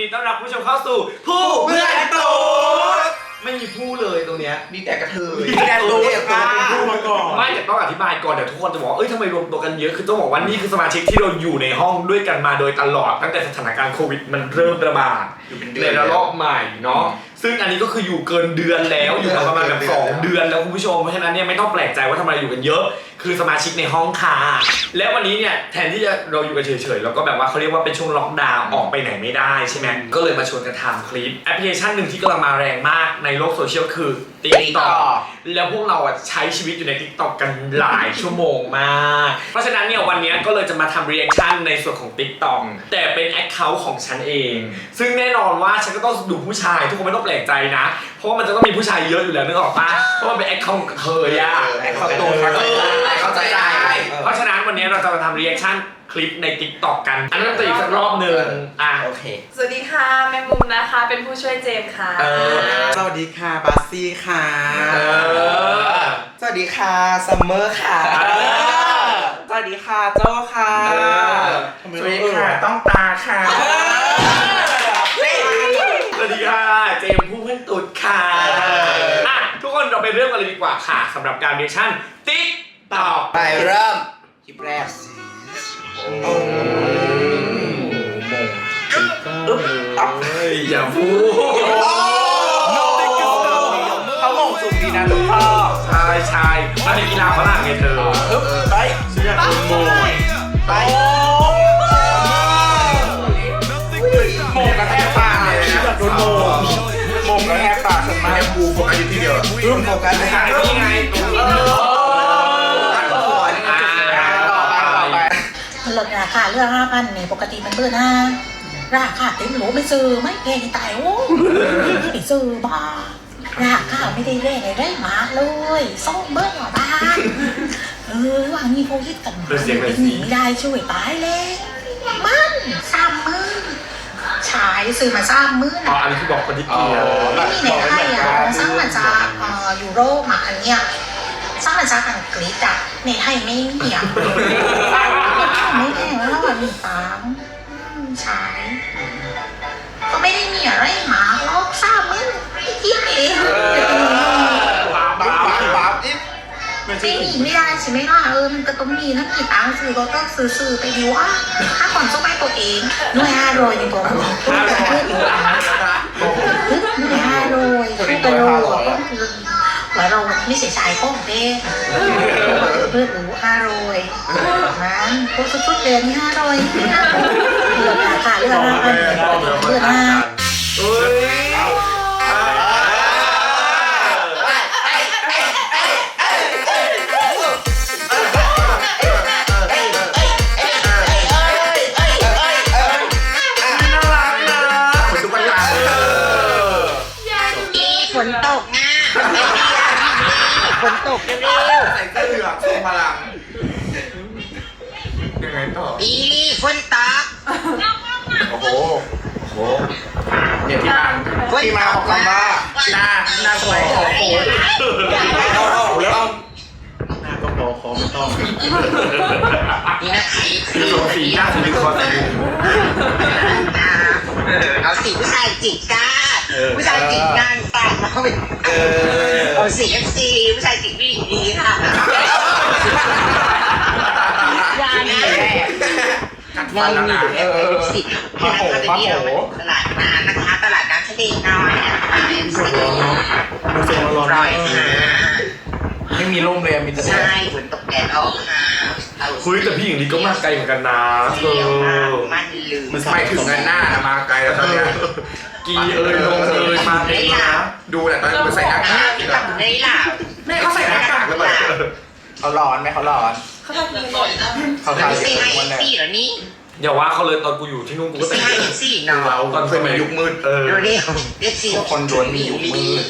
ดีต้อนรับผู้ชมเข้าสู่ผู้เพื่อนตูดไม่มีผู้เลยตรงเนี้ยมีแต่กระเทยมีแต่ตัวมีแต่ตัวเป็นผู้มาก่อนไม่แต่ต้องอธิบายก่อนเดี๋ยวทุกคนจะบอกว่าเอ้ยทำไมรวมตัวกันเยอะคือต้องบอกว่านี่คือสมาชิกที่เราอยู่ในห้องด้วยกันมาโดยตลอดตั้งแต่สถานการณ์โควิดมันเริ่มระบาดอยู่เป็นเดืในอน ระลอกใหม่เนาะซึ่งอันนี้ก็คืออยู่เกินเดือนแล้วอยู่มาประมาณแบบสองเดือนแล้วคุณผู้ชมเพราะฉะนั้นเนี่ยไม่ต้องแปลกใจว่าทำไมอยู่กันเยอะ คือสมาชิกในห้องค่ะและวันนี้เนี่ยแทนที่จะเราอยู่กันเฉยๆแล้วก็แบบว่าเขาเรียกว่าเป็นช่วงล็อกดาวน์ออกไปไหนไม่ได้ใช่ไหมก็เลยมาชวนกันทำคลิปแอปพลิเคชันหนึ่งที่กำลังมาแรงมากในโลกโซเชียลคือ TikTok แล้วพวกเราอะใช้ชีวิตอยู่ใน TikTok กันหลายชั่วโมงมาก เพราะฉะนั้นเนี่ยวันนี้ก็เลยจะมาทำ reaction ในส่วนของ TikTok แต่เป็น Account ของฉันเอง ซึ่งแน่นอนว่าฉันก็ต้องดูผู้ชาย ทุกคนไม่ต้องแปลกใจนะ เพราะว่ามันจะต้องมีผู้ชายเยอะอยู่แล้วนึกออกปะเพราะมันเป็น Account ของเธออะไอ้เข้าตัวเข้าใจได้เข้าใจได้ เพราะฉะนั้นวันนี้เราจะมาทำ reaction ค ลิปใน TikTok กัน อันนั้นจะอีกสักรอบหนึ่งอะ โอเค สวัสดีค่ะ แมงมุมนะคะ เป็นผู้ช่วยเจมส์ค่ะ เออ สวัสดีค่ะบัสซี่ค่ะ เออ สวัสดีค่ะซัมเมอร์ค่ะ เออ สวัสดีค่ะโจค่ะเออ สวัสดีค่ะต้องตาค่ะ สวัสดีค่ะ เจมส์ผู้เพื่อนตุดค่ะอะ ทุกคนเราไปเริ่มกันเลยดีกว่าค่ะสำหรับการเรียกชั่นติ๊กตอกไปเริ่มคลิปแรก อย่าพูดเขามองสุดดีนะทุกพ่อใช่ใช่มันเป็นกีฬาฝรั่งไงเธออึ๊บไปฉันอยากโดนโมยไปโมงกระแทกปากเลยฉันอยากโดนโมงโมงกระแทกปากฉันมาแม่บูโฟกัสอยู่ที่เดียวอึ๊บโฟกัสเลยใช่นี่ไงตรงนี้ ราคาเรื่องห้าพันเนี่ยปกติมันเบอร์หน้าราคาเต็มโหลไม่ซื้อไม่แพงตายโอ้ไปซื้อบ้าราคาไม่ได้แรงอะไรได้มาเลยส่งเบอร์มาบ้านเออว่านี่เขาคิดกันมาหนีได้ช่วยตายเลยมันสามหมื่นชายซื้อมาสามหมื่นอ๋ออะอันนี้คือบอกคนที่เกลียดไม่มีในไทยอะสร้างมาจากเอ่อยุโรปมาอันเนี้ยสร้างมาจากอังกฤษอะในไทยไม่มีอะ ไม่แพงแล้วอะมีตังค์อืมใช้ก็ไม่ได้มีอะไรหมาล็อกซ่ามึงคิดเองปั๊บาปั๊บปั๊บอีกไม่มีไม่ได้ใช่ไหมล่ะเออมันก็ต้องมีถ้ามีตังค์ซื้อก็ต้องซื้อซื้อไปดีว่าถ้าก่อนสู้ไปตัวเองหน่วยห้าร้อยดีกว่าพูดกันเพื่อนหน่วยห้าร้อยพูดกันโลก็ต้องคือว่าเรา ไม่เสียใจก็เด้เพื่อนหนูห้าร้อยนั้นพวกสุดๆเลยนี่ห้าร้อยเลือกราคาเลือกห้าพันเลือกห้าเฮ้ย ยังไงต่อ อีฝนตกโอ้โห โอ้โห เนี่ยที่มาที่มาของคำว่าหน้าหน้าสวยโอ้โหเอาเอาแล้วเอาหน้าก็พอคอไม่ต้องนี่นะคือสองสีหน้าสีเป็นคอสีเอาสีผู้ชายจิกก้าผู้ชายจิกงานต่างเอาเอาสีเอฟซีผู้ชายจิกผู้หญิงดีค่ะยา นะกัดฟันแล้วนะเออสิมาโหมาโหตลาดน้ำนะคะตลาดน้ำทะเลน้อยนะคะเอฟซีมันเป็นร้อนร้อยค่ะไม่มีร่มเลยมีแต่แดดใช่ฝนตกแดดออกค่ะเอาเฮ้ยแต่พี่หญิงลีก็มาไกลเหมือนกันนะเธเดียวมากอมันลืมมันไม่ถึงเงินหน้านะมาไกลแล้วตอนนี้กีเอยลงเอยมาเต็มนะดูแหละตอนนี้มันใส่หน้ากากทำได้ล่ะแม่เขาใส่หน้ากากหรือเปล่าเขาร้อนไหมเขาร้อน เขาทำยังไงเขาทำทำสี่วันแรกสี่เหรอนี่อย่าว่าเขาเลยตอนกูอยู่ที่นู่นกูก็แต่สี่งห้าสี่เนาะเราตอนสมัยยุคมืดเออดูเร็วเรียกสี่ทุกคนล้วนมียุคมืด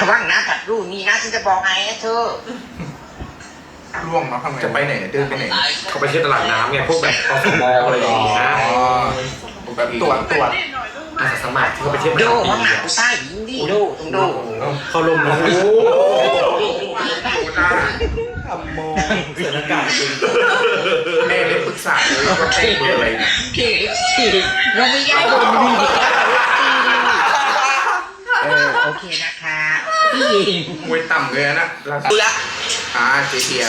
ระวังนะตัดรูนี่นะฉันจะบอกไงเธอร่วงเนาะทำไงจะไปไหนเดินไปไหนเขาไปเที่ยวตลาดน้ำไงพวกแบบอสมอะไรอย่างเงี้ยอ๋อแบบตรวจตรวจอาสาสมัครที่เขาไปเที่ยวดูประจำปีว่าหมาอะผู้ชายหญิงดีดูต้องดูเขาลมนะโอ้ โหดูหน้าทำโมเสือนากาศจริงแม่ไม่ปรึกษาเลยว่าแต่งเบอร์อะไรนะพี่พี่เราไม่ยากโดนดีเออโอเคนะคะพี่หญิงมวยต่ำเลยนะราคาดูละอ่าเจเทีย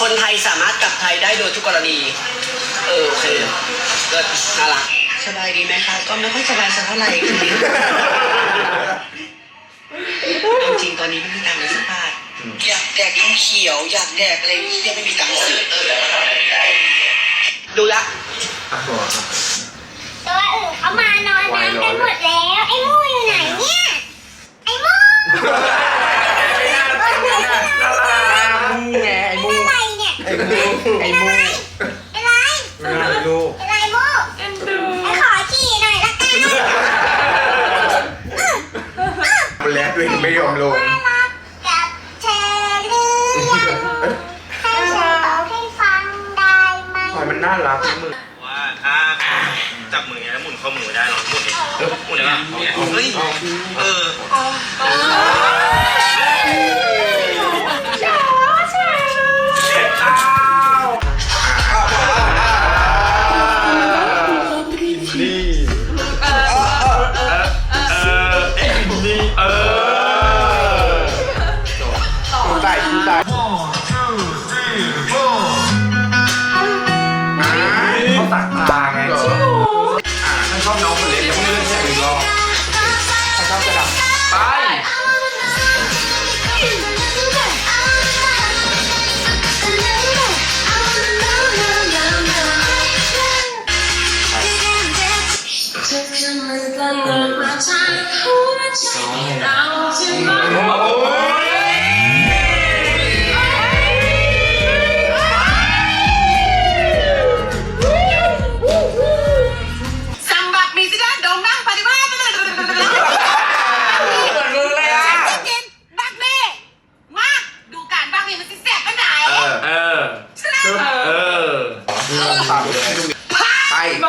คนไทยสามารถกลับไทยได้โดยทุกกรณี เออโอเคเลิศน่ารักสบายดีไหมคะก็ไม่ค่อยสบายสักเท่าไหร่จริงๆตอนนี้ไม่มีตังค์เลยสักบาท อยากแดกน้ำเขียว อยากแดกอะไรยังไม่มีตังค์ซื้อดูละอะก่อนตัวอื่นเขามานอนน้ำกันหมดแล้ว ไอ้มูอยู่ไหนเนี่ย ไอ้มูมูไงไอ้มูอะไรเนี่ยไอ้มูไอ้มูอะไรไม่ได้ลูกอะไรมูเอ็นดูไอ้ขอขี่หน่อยละกันมันแล้วด้วยไม่ยอมลง ตาไงเหรอฉันชอบน้องคนเล็กยังไม่เล่นแค่หนึ่งรอบเขาชอบกระดับไปสั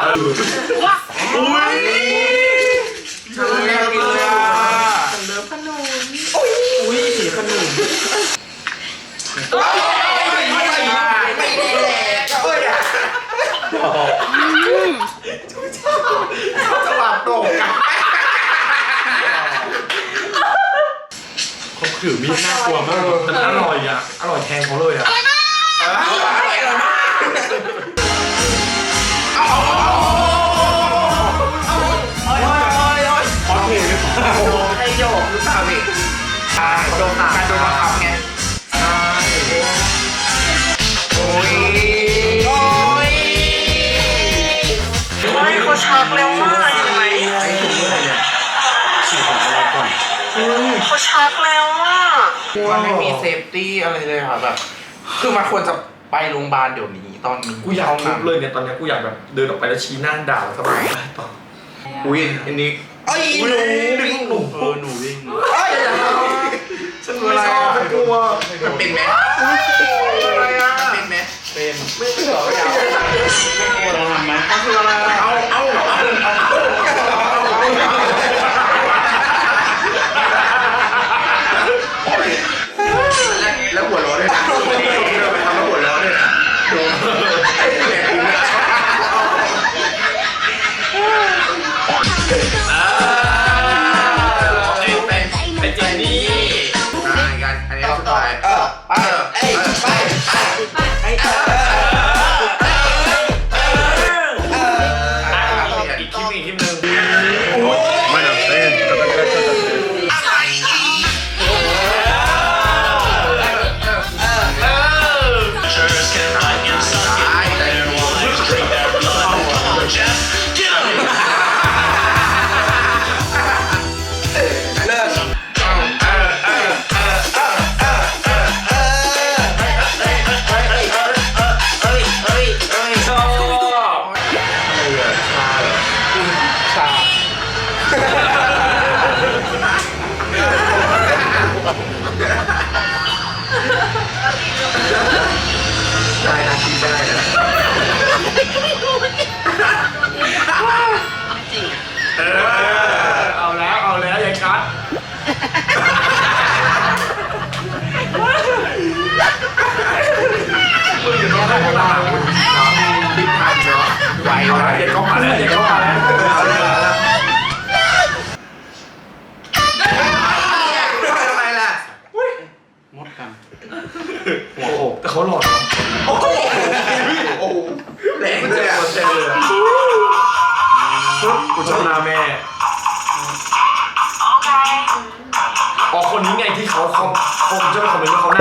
อุ้ยฉันเลิฟเลยอะฉันเลิฟขนมอุ้ยขนมไม่ได้ไม่ได้แหละเอ้ยอะเขาจะวางตรงกันเขาถือมีดน่ากลัวมากแต่อร่อยอะ อร่อยแทนเขาเลยอะ มันไม่มีเซฟตี้อะไรเลยค่ะแบบ คือมันควรจะไปโรงพยาบาลเดี๋ยวนี้ตอนนี้กูอยากทุบเลยเนี่ยตอนเนี้ยกูอยากแบบเดินออกไปแล้วชี้หน้าด่าแล้วก็แบบไปต่ออุ้ยอันนี้ไอ้หนูวิ่งหนูเออหนูวิ่งไอ้ฉันไม่ชอบกลัวมันเป็นไหมอะไรอะเป็นไหมเป็นไม่เป็นหรอไม่เอาไม่กลัวเราทำไหมมันคืออะไรเอาเอาเอาแล้ว เอาละเดี๋ยวก็มาแล้วเดี๋ยวก็มาแล้วทำไมล่ะมดกันหัวโขกแต่เขาหลอเนอะโอ้โหโอ้โหแรงเลยอะเจ็บเลยอกูชอบหน้าแม่อ๋อคนนี้ไงที่เขาเขาคงจะเป็นคอมเมนต์ว่าเขาหน้า